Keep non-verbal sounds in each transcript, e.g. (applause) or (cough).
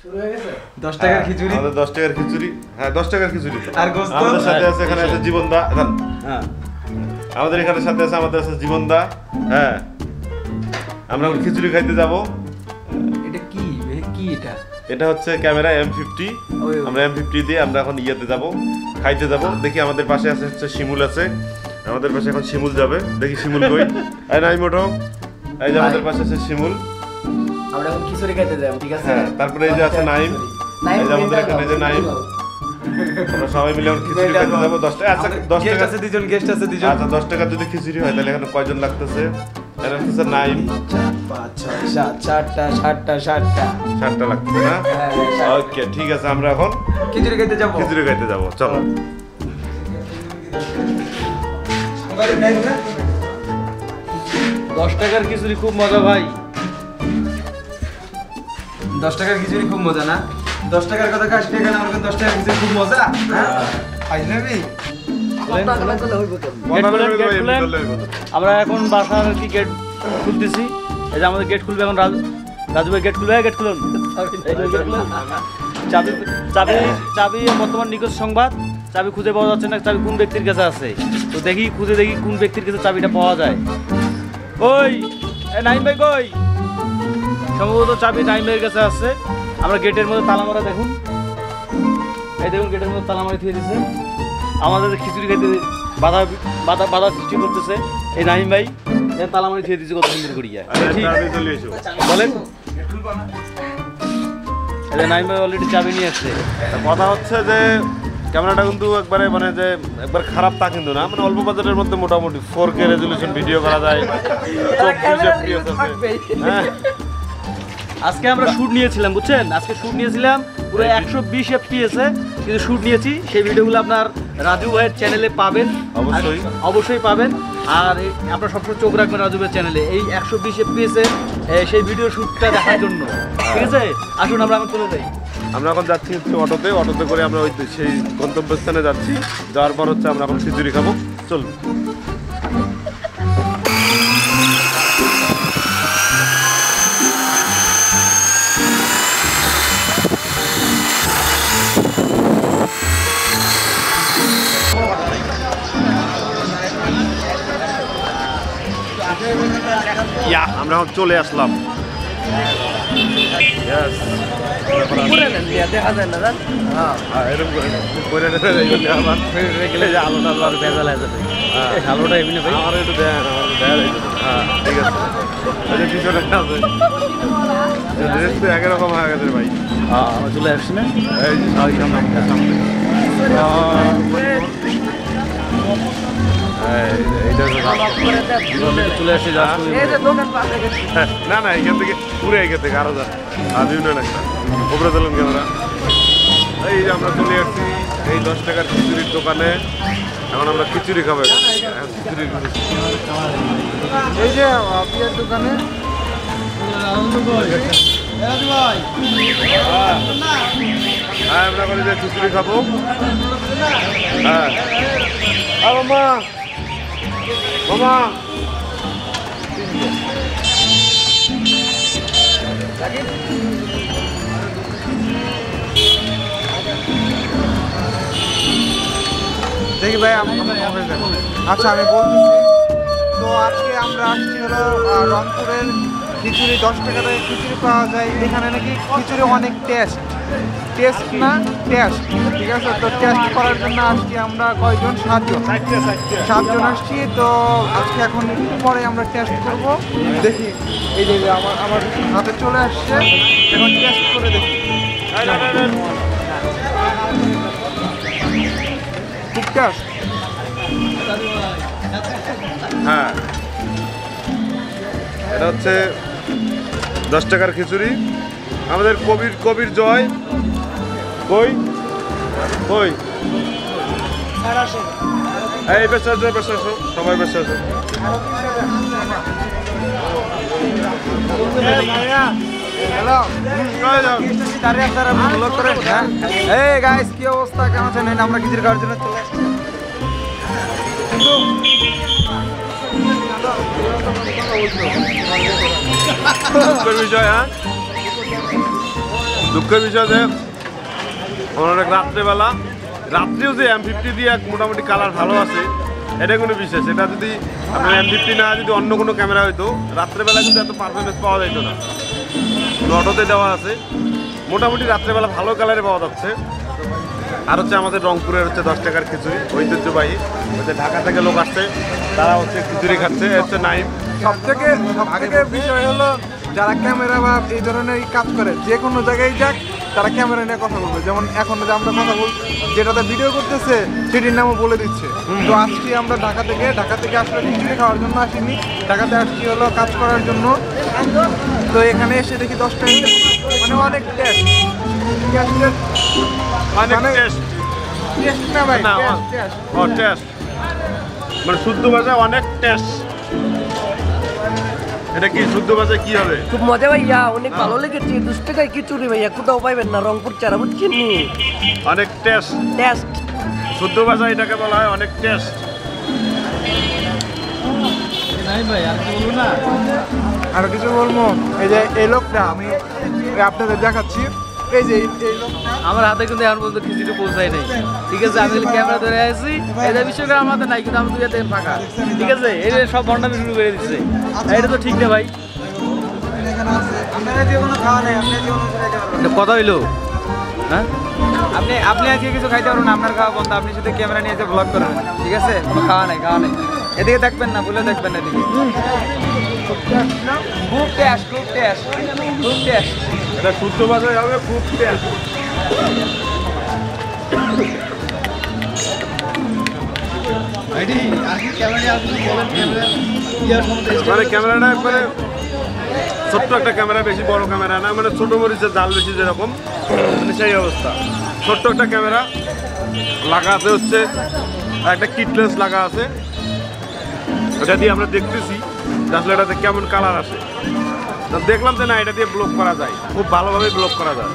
শুরু হয়ে গেছে? টাকার খিচুড়ি? আমাদের দশ টাকার খিচুড়ি। হ্যাঁ দশ টাকার খিচুড়ি। আর গোস্ত? আমাদের সাথে আছে এখানে আছে জীবন দা। হ্যাঁ। আমাদের এখানে সাথে আছে আমাদের আছে জীবন দা। হ্যাঁ। আমরা এখন খিচুড়ি খাইতে যাব। এটা কি? কি এটা? এটা হচ্ছে ক্যামেরা এম ফিফটি আমরা এম ফিফটি দিয়ে আমরা এখন ইয়েতে যাব খাইতে যাব। দেখি আমাদের পাশে আছে হচ্ছে শিমুল আছে। আমাদের পাশে এখন শিমুল যাবে। দেখি শিমুল কই। (laughs) এই নাই মোটো। এই যে আমাদের পাশে আছে শিমুল। আমরা এখন খিচুড়ি খাইতে যাই ঠিক আছে? হ্যাঁ, তারপরে এই যে আছে নাইম। এই যে আমাদের এখানে যে নাইম। আমরা সবাই মিলে এখন খিচুড়ি খাইতে যাব। দশ টাকা আচ্ছা দশ গেস্ট টাকা আছে দুজন গেস্ট আছে দুজন। আচ্ছা দশ টাকা যদি খিচুড়ি হয় তাহলে এখানে কয়জন লাগতেছে? এখানে লাগতেছে নাইম। না? ওকে ঠিক আছে আমরা এখন খিচুড়ি খেতে যাব। খিচুড়ি খাইতে যাব চলো। দশ টাকার খিচুড়ি খুব মজা ভাই। দশ টাকার খিচুড়ি খুব মজা না? দশ টাকার কথা কাজ এখানে আমার দশ টাকার খিচুড়ি খুব মজা হ্যাঁ। আমরা এখন বাসার কি গেট খুলতেছি। এই যে আমাদের গেট খুলবে এখন রাজু রাজু ভাই গেট খুলবে? গেট খুলুন। এই যে গেট খুলুন। চাবি চাবি চাবি বর্তমান নিখোঁজ সংবাদ। চাবি খুঁজে পাওয়া যাচ্ছে না চাবি কোন ব্যক্তির কাছে আছে? তো দেখি খুঁজে দেখি কোন ব্যক্তির কাছে চাবিটা পাওয়া যায়। ওই এ নাইম ভাই কই? সম্ভবত চাবি ভাইয়ের কাছে আছে। আমরা গেটের মধ্যে তালা মারা দেখুন। এই দেখুন গেটের মধ্যে তালা মারি দিয়ে দিছে। আমাদের খিচুড়ি খেতে বাধা বাধা বাধা সৃষ্টি করতেছে। এই নাইম ভাই তালা মারি দিয়ে দিচ্ছে কত সুন্দর করিয়া আরে, চলে এসো। বলেন। এই যে নাইম ভাই অলরেডি চাবি নিয়ে আসছে। কথা হচ্ছে যে ক্যামেরাটা কিন্তু একবারে মানে যে একবার খারাপ তা কিন্তু না। মানে অল্প বাজেটের মধ্যে মোটামুটি ফোর কে রেজলিউশন ভিডিও করা যায়। (laughs) চব্বিশ হ্যাঁ। আজকে আমরা শুট নিয়েছিলাম বুঝছেন? আজকে শুট নিয়েছিলাম পুরো একশো বিশ এফপিএসে কিন্তু শুট নিয়েছি সেই ভিডিওগুলো আপনার রাজু ভাইয়ের চ্যানেলে পাবেন। অবশ্যই। অবশ্যই পাবেন। আর আপনারা সবসময় চোখ রাখবেন রাজু ভাইয়ের চ্যানেলে এই একশো বিশ এফপিএসে সেই ভিডিও শুটটা দেখার জন্য। ঠিক আছে? আসুন আমরা এখন চলে যাই। আমরা এখন যাচ্ছি হচ্ছে অটোতে। অটোতে করে আমরা ওই সেই গন্তব্যস্থানে যাচ্ছি। যাওয়ার পর হচ্ছে আমরা এখন খিচুড়ি খাব। চল ইয়া আমরা চলে আসলাম দেখা যায় না এরকম করে গেলে যে ভেজাল হয়ে যাবে। আলোটা এমনি ভাই আমার একটু আমার। হ্যাঁ ঠিক আছে পিছনে আছে ড্রেস তো একরকম হয়ে গেছে ভাই হ্যাঁ, চলে আসছি না এই সামনে সামনে যা যে। হ্যাঁ, না না এখান থেকে পুরো এখান থেকে আরও বিভিন্ন একটা উপরে চলুন ক্যামেরা এই যে আমরা চলে আসছি। এই দশ টাকার খিচুড়ির দোকানে। এখন আমরা খিচুড়ি খাব। খিচুড়ি এই যে বিয়ের দোকানে হ্যাঁ আমরা বলি যে খিচুড়ি খাব। হ্যাঁ। আর মামা মামা দেখি ভাই? আচ্ছা আমি বলতেছি, তো আজকে আমরা আসছি হলো রংপুরের খিচুড়ি, দশ টাকা খিচুড়ি পাওয়া যায়। এখানে নাকি খিচুড়ি অনেক টেস্ট টেস্ট না টেস্ট ঠিক আছে, তো টেস্ট করার জন্য আসছি আমরা কয়জন? সাতজন। সাতজন আসছি, তো আজকে এখন একটু পরে আমরা টেস্ট করব। দেখি, এই যে আমার আমার হাতে চলে আসছে। এখন টেস্ট করে দেখি। খুব হ্যাঁ। এটা হচ্ছে দশ টাকার খিচুড়ি। আমাদের কবির কবির জয়। কই? কই? এই বেশ আসো বেশ আসো সবাই বেশ আসো এই গাইস কি অবস্থা? কেমন আছেন? এই আমরা খিচুড়ি খাওয়ার জন্য চলে আসছি। কিন্তু জয় হ্যাঁ? দুঃখের বিষয় যে, অনেক রাত্রেবেলা, রাত্রেও যে এম ফিফটি দিয়ে এক মোটামুটি কালার ভালো আছে, এটা কোনো বিশেষ। এটা যদি আপনার এম ফিফটি না, যদি অন্য কোনো ক্যামেরা হইতো রাত্রেবেলা কিন্তু এত পারফরমেন্স পাওয়া যেত না। অটোতে দেওয়া আছে। মোটামুটি রাত্রেবেলা ভালো কালারে পাওয়া যাচ্ছে। আর হচ্ছে আমাদের রংপুরের হচ্ছে দশ টাকার খিচুড়ি, ঐতিহ্যবাহী। হচ্ছে ঢাকা থেকে লোক আসছে, তারা হচ্ছে খিচুড়ি খাচ্ছে। হচ্ছে নাইম। সব থেকে সব থেকে বিষয় হলো যারা ক্যামেরা বা এই ধরনের কাজ করে যে কোনো জায়গায় যাক তারা ক্যামেরা নিয়ে কথা বলবে। যেমন এখন যে আমরা কথা বল যেটাতে ভিডিও করতেছে সেটির নামও বলে দিচ্ছে। তো আসছি আমরা ঢাকা থেকে। ঢাকা থেকে আসলে খিচুড়ি খাওয়ার জন্য আসিনি। ঢাকাতে আসছি হলো কাজ করার জন্য। তো এখানে এসে দেখি দশ টাকা মানে অনেক টেস্ট অনেক মানে- টেস্ট মানে শুদ্ধ ভাষায় অনেক টেস্ট এটা কি শুদ্ধ ভাষায় কি হবে? খুব মজা ভাইয়া অনেক ভালো লেগেছে। দুশ টাকায় খিচুড়ি ভাইয়া কোথাও পাইবেন না রংপুর চারা বুঝছেন অনেক টেস্ট টেস্ট শুদ্ধ ভাষায় এটাকে বলা হয় অনেক টেস্ট আর কিছু বলব? এই যে এই লোকটা আমি আপনাদের দেখাচ্ছি। এই যে আমার হাতে কিন্তু এখন পর্যন্ত খিচুড়ি পৌঁছায় নাই। ঠিক আছে আমি ক্যামেরা ধরে আছি। এটা বিষয়টা আমার হাতে নাই কিন্তু আমি দুই হাতে ফাঁকা। ঠিক আছে এটা সব ভণ্ডামি শুরু করে দিচ্ছে এটা তো ঠিক না ভাই। কথা হইল? হ্যাঁ? আপনি আপনি আজকে কিছু খাইতে পারবেন আপনার খাওয়া বন্ধ আপনি শুধু ক্যামেরা নিয়ে এসে ব্লগ করবেন। ঠিক আছে? কোনো খাওয়া নাই খাওয়া নাই। এদিকে দেখবেন না বলে দেখবেন না এদিকে। খুব টেস্ট খুব টেস্ট খুব টেস্ট এটা শুদ্ধ ভাষায় হবে খুব মানে ক্যামেরাটা একবারে ছোট্ট একটা ক্যামেরা বেশি বড় ক্যামেরা না মানে ছোট মরিচের জাল বেশি যেরকম মানে সেই অবস্থা। ছোট্ট একটা ক্যামেরা লাগা আছে হচ্ছে আর একটা কিটলেস লাগা আছে। ওটা দিয়ে আমরা দেখতেছি আসলে এটাতে কেমন কালার আসে। তা দেখলাম যে না, এটা দিয়ে ব্লক করা যায়। খুব ভালোভাবে ব্লক করা যায়।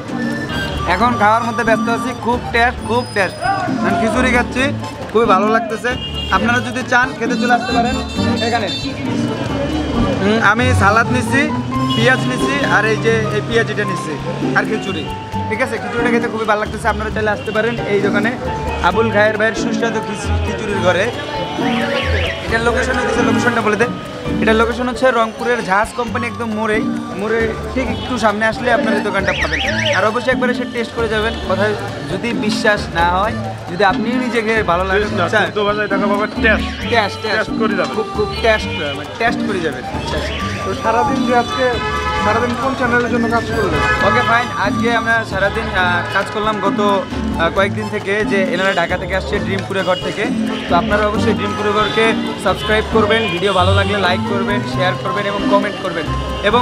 এখন খাওয়ার মধ্যে ব্যস্ত আছি, খুব টেস্ট খুব টেস্ট আমি খিচুড়ি খাচ্ছি, খুবই ভালো লাগতেছে। আপনারা যদি চান, খেতে চলে আসতে পারেন। এখানে। আমি সালাদ নিচ্ছি পেঁয়াজ নিচ্ছি আর এই যে, এই পেঁয়াজিটা নিচ্ছি আর খিচুড়ি। ঠিক আছে? খিচুড়িটা খেতে খুবই ভালো লাগতেছে। আপনারা চাইলে আসতে পারেন এই দোকানে। আবুল খায়ের ভাইয়ের সুস্বাদু খিচুড়ির ঘরে। এটার লোকেশন লোকেশনটা বলে দে। এটার লোকেশন হচ্ছে রংপুরের ঝাঁজ কোম্পানি একদম মোড়েই মোড়ে ঠিক একটু সামনে আসলে আপনার এই দোকানটা পাবেন। আর অবশ্যই একবার এসে টেস্ট করে যাবেন। কথা যদি বিশ্বাস না হয় যদি আপনি নিজেকে ভালো লাগে টেস্ট করে যাবেন। খুব খুব টেস্ট মানে টেস্ট করে যাবেন। তো সারাদিন যে আজকে সারাদিন কোন চ্যানেলের জন্য কাজ করলেন ওকে ফাইন আজকে আমরা সারাদিন কাজ করলাম গত কয়েকদিন থেকে যে এনারা ঢাকা থেকে আসছে ড্রিমপুরে ঘর থেকে। তো আপনারা অবশ্যই ড্রিমপুরে ঘরকে সাবস্ক্রাইব করবেন ভিডিও ভালো লাগলে লাইক করবেন শেয়ার করবেন এবং কমেন্ট করবেন। এবং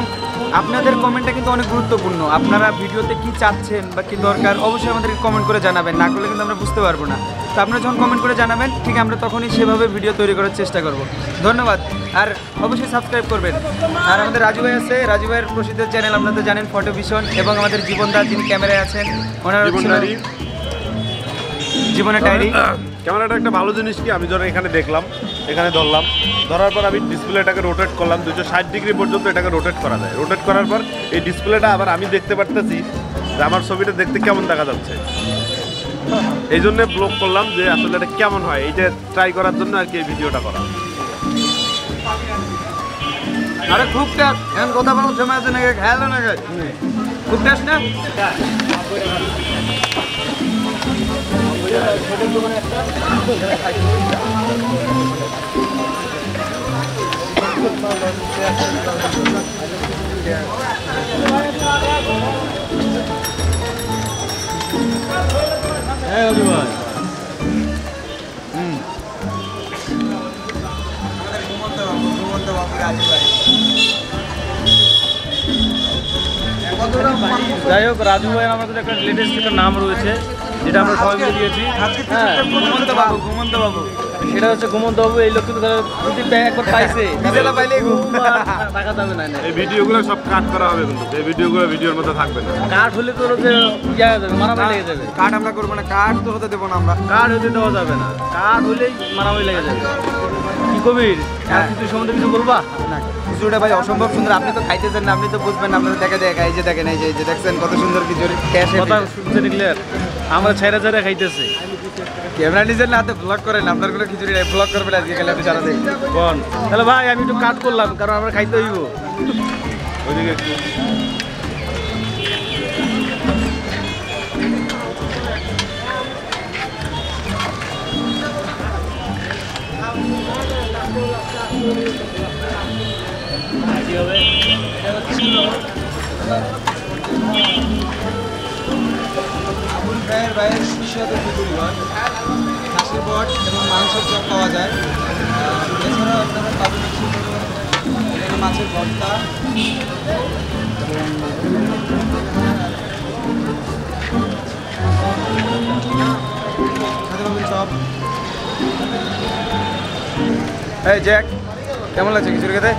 আপনাদের কমেন্টটা কিন্তু অনেক গুরুত্বপূর্ণ। আপনারা ভিডিওতে কি চাচ্ছেন বা কি দরকার অবশ্যই আমাদেরকে কমেন্ট করে জানাবেন। না করলে কিন্তু আমরা বুঝতে পারব না। তো আপনারা যখন কমেন্ট করে জানাবেন ঠিক আমরা তখনই সেভাবে ভিডিও তৈরি করার চেষ্টা করব। ধন্যবাদ। আর অবশ্যই সাবস্ক্রাইব করবেন। আর আমাদের রাজু ভাই আছে। রাজু ভাইয়ের প্রসিদ্ধ চ্যানেল আপনারা তো জানেন ফটো ভিশন এবং আমাদের জীবনদার যিনি ক্যামেরায় আছেন ওনার। জীবনের ডায়েরি ক্যামেরাটা একটা ভালো জিনিস কি? আমি যখন এখানে দেখলাম, এখানে ধরলাম। ধরার পর আমি ডিসপ্লেটাকে রোটেট করলাম দুশো ষাট ডিগ্রি পর্যন্ত এটাকে রোটেট করা যায়। রোটেট করার পর এই ডিসপ্লেটা আবার আমি দেখতে পারতেছি যে আমার ছবিটা দেখতে কেমন দেখা যাচ্ছে। এই জন্যে ব্লগ করলাম যে আসলে এটা কেমন হয়। এইটা ট্রাই করার জন্য আর কি এই ভিডিওটা করা। আরে খুব টেস্ট কথা বলার আছে খেয়াল খুব টেস্ট না? হ্যাঁ রাজু ভাই। যাই হোক রাজু ভাই আমাদের একটা লেটেস্ট একটা নাম রয়েছে। যেটা আমরা সবাই মিলে দিয়েছি হ্যাঁ ঘুমন্ত বাবু ঘুমন্ত বাবু। সেটা হচ্ছে ঘুমন্ত বাবু এই লোক কিন্তু ধরো একবার পাইছে। বিকেলে পাইলেই ঘুম। ঘুম টাকা যাবে না না। এই ভিডিওগুলো সব কাট করা হবে কিন্তু এই ভিডিওগুলো ভিডিওর মধ্যে থাকবে না। কাঠ হলে তো হচ্ছে ইয়া যাবে মারামারি লেগে যাবে। কাঠ আমরা করব না কাঠ তো হতে দেবো না আমরা। কাঠ হতে দেওয়া যাবে না। কাঠ হলেই মারামারি লেগে যাবে। কি কবির? হ্যাঁ। কিছু সম্বন্ধে কিছু বলবা? না খিচুড়িটা ভাই অসম্ভব সুন্দর। আপনি তো খাইতেছেন না আপনি তো বুঝবেন না আপনাদের দেখা দেখা এই যে দেখেন এই যে এই যে দেখছেন কত সুন্দর খিচুড়ি ক্যাশে কথা শুনতে ক্লিয়ার আমরা ছেড়ে ছেড়ে খাইতেছে। ক্যামেরা নিজের না হাতে ব্লক করেন আপনার কোনো খিচুড়ি নাই ব্লগ করবেন আজকে গেলে আপনি সারাদিন। কোন তাহলে ভাই আমি একটু কাট করলাম কারণ আমরা খাইতে হইব। ওইদিকে। একটু ভাইয়ের ভাইয়ের সুস্বাদু খিচুড়ি হয় খাসির বট এবং মাংসের চপ পাওয়া যায়। এছাড়াও আপনারা পাবেন মাছের ভর্তা। এই, জ্যাক, কেমন লাগছে খিচুড়ি খেতে?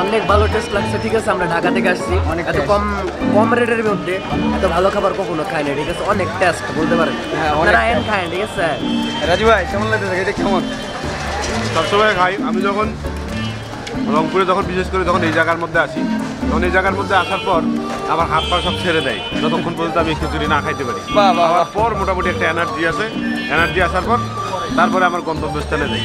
অনেক ভালো টেস্ট লাগছে ঠিক আছে? আমরা ঢাকা থেকে আসছি। অনেক এত কম কম রেটের মধ্যে এত ভালো খাবার কখনো খাই না ঠিক আছে? অনেক টেস্ট বলতে পারেন। হ্যাঁ, খায় ঠিক আছে? রাজু ভাই কেমন লাগছে এটা কেমন? সবসময় খাই। আমি যখন রংপুরে যখন বিশেষ করে যখন এই জায়গার মধ্যে আসি তখন এই জায়গার মধ্যে আসার পর আমার হাত পা সব ছেড়ে দেয়। যতক্ষণ পর্যন্ত আমি খিচুড়ি না খাইতে পারি। পর মোটামুটি একটা এনার্জি আছে। এনার্জি আসার পর তারপরে আমার গন্তব্যস্থানে যাই।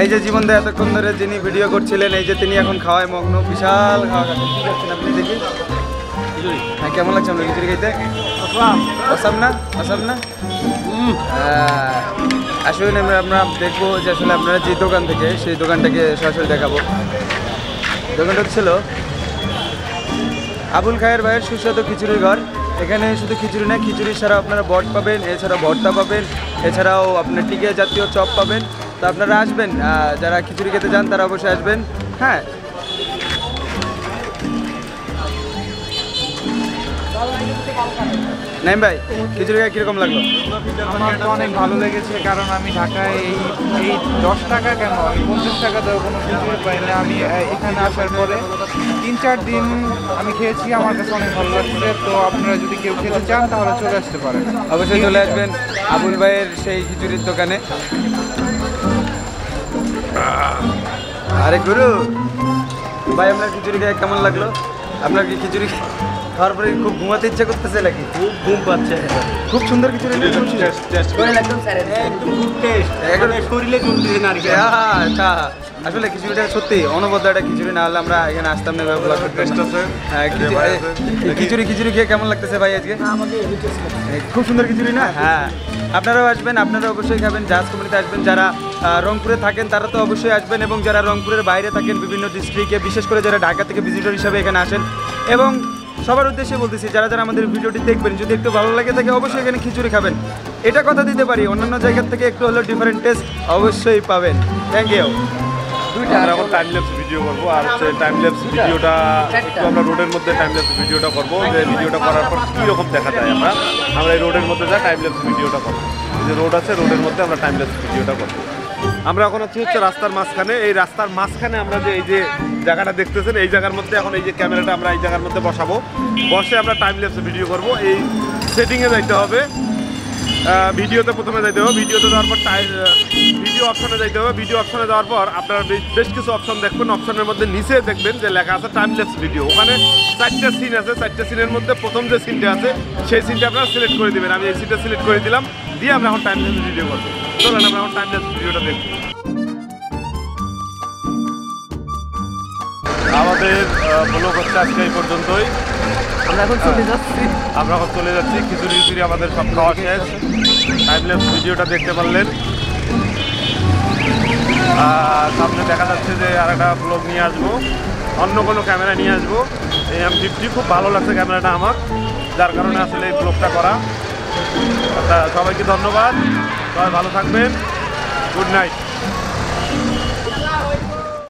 এই যে জীবন দা এতক্ষণ ধরে যিনি ভিডিও করছিলেন এই যে তিনি এখন খাওয়ায় মগ্ন বিশাল খাওয়া খাচ্ছেন কি করছেন আপনি দেখি? হ্যাঁ কেমন লাগছে আপনার খিচুড়ি খাইতে আসাম না? আসাম না? আসলে আমরা আমরা দেখব যে আসলে আপনারা যে দোকান থেকে সেই দোকানটাকে সরাসরি দেখাবো। দোকানটা ছিল আবুল খায়ের ভাইয়ের সুস্বাদু খিচুড়ির ঘর। এখানে শুধু খিচুড়ি না খিচুড়ি ছাড়া আপনারা বট পাবেন এছাড়া ভর্তা পাবেন, এছাড়াও আপনার টিকে জাতীয় চপ পাবেন। তো আপনারা আসবেন যারা খিচুড়ি খেতে চান তারা অবশ্যই আসবেন হ্যাঁ। নাইম ভাই খিচুড়ি খাই কীরকম লাগল? আমার তো অনেক ভালো লেগেছে কারণ আমি ঢাকায় এই এই দশ টাকা কেন? আমি পঞ্চাশ টাকা দেওয়া কোনো খিচুড়ি পাই না আমি এখানে আসার পরে তিন চার দিন আমি খেয়েছি আমার কাছে অনেক ভালো লাগছে। তো আপনারা যদি কেউ খেতে চান তাহলে চলে আসতে পারেন। অবশ্যই চলে আসবেন আবুল ভাইয়ের সেই খিচুড়ির দোকানে। আরে গুরু ভাই আপনার খিচুড়ি খেয়ে কেমন লাগল? আপনার কি খিচুড়ি খাওয়ার পরে খুব ঘুমাতে ইচ্ছা করতেছে নাকি? খুব ঘুম পাচ্ছে। খুব সুন্দর খিচুড়ি না? একদম স্যার একদম শরীরে চলতেছে না আচ্ছা। আসলে খিচুড়িটা সত্যি অনবদ্য একটা খিচুড়ি না হলে আমরা এখানে আসতাম না হ্যাঁ, খিচুড়ি- খিচুড়ি খেয়ে কেমন লাগতেছে ভাই আজকে? খুব সুন্দর খিচুড়ি না? হ্যাঁ। আপনারাও আসবেন আপনারা অবশ্যই খাবেন। জাহাজ কমিটিতে আসবেন। যারা রংপুরে থাকেন তারা তো অবশ্যই আসবেন। এবং যারা রংপুরের বাইরে থাকেন বিভিন্ন ডিস্ট্রিক্টে বিশেষ করে যারা ঢাকা থেকে ভিজিটর হিসাবে এখানে আসেন। এবং সবার উদ্দেশ্যে বলতেছি যারা যারা আমাদের ভিডিওটি দেখবেন যদি একটু ভালো লাগে থাকে অবশ্যই এখানে খিচুড়ি খাবেন। এটা কথা দিতে পারি অন্যান্য জায়গার থেকে একটু হলেও ডিফারেন্ট টেস্ট অবশ্যই পাবেন। থ্যাংক ইউ আমরা এখন টাইম ল্যাপস ভিডিও করব আর হচ্ছে টাইম ল্যাপস ভিডিওটা একটু আমরা রোডের মধ্যে টাইম ল্যাপস ভিডিওটা করব যে ভিডিওটা করার পর কী রকম দেখা যায় আমরা। আমরা এই রোডের মধ্যে যা টাইম ল্যাপস ভিডিওটা করব যে রোড আছে রোডের মধ্যে আমরা টাইম ল্যাপস ভিডিওটা করব। আমরা এখন আছি হচ্ছে রাস্তার মাঝখানে। এই রাস্তার মাঝখানে আমরা যে এই যে জায়গাটা দেখতেছেন এই জায়গার মধ্যে এখন এই যে ক্যামেরাটা আমরা এই জায়গার মধ্যে বসাবো। বসে আমরা টাইম ল্যাপস ভিডিও করব। এই সেটিংয়ে যাইতে হবে। ভিডিওতে প্রথমে যাইতে হবে। ভিডিওতে যাওয়ার পর টাই- আহ, ভিডিও অপশনে যাইতে হবে। ভিডিও অপশনে যাওয়ার পর আপনারা বেশ- কিছু অপশন দেখবেন। অপশনের মধ্যে নিচে দেখবেন যে লেখা আছে টাইম লেপস ভিডিও ওখানে চারটে সিন আছে। চারটে সিনের মধ্যে প্রথম যে সিনটা আছে সেই সিনটা আপনারা সিলেক্ট করে দিবেন। আমি এই সিনটা সিলেক্ট করে দিলাম। দিয়ে আমরা এখন টাইম লেপস ভিডিও করব। চলেন আমরা এখন টাইম লেপস ভিডিওটা দেখব। আমাদের ব্লগ হচ্ছে আজকে এই পর্যন্তই। আমরা এখন চলে যাচ্ছি। আমরা এখন চলে যাচ্ছি। খিচুড়ি খিচুড়ি আমাদের সব খাওয়া শেষ। টাইমলেপস ভিডিওটা দেখতে পারলেন। আর সামনে দেখা যাচ্ছে যে আর একটা ব্লগ নিয়ে আসব। অন্য কোনো ক্যামেরা নিয়ে আসব। এই এম ফিফটি খুব ভালো লাগছে ক্যামেরাটা আমার। যার কারণে আসলে এই ব্লগটা করা। সবাইকে ধন্যবাদ। সবাই ভালো থাকবেন। Good night.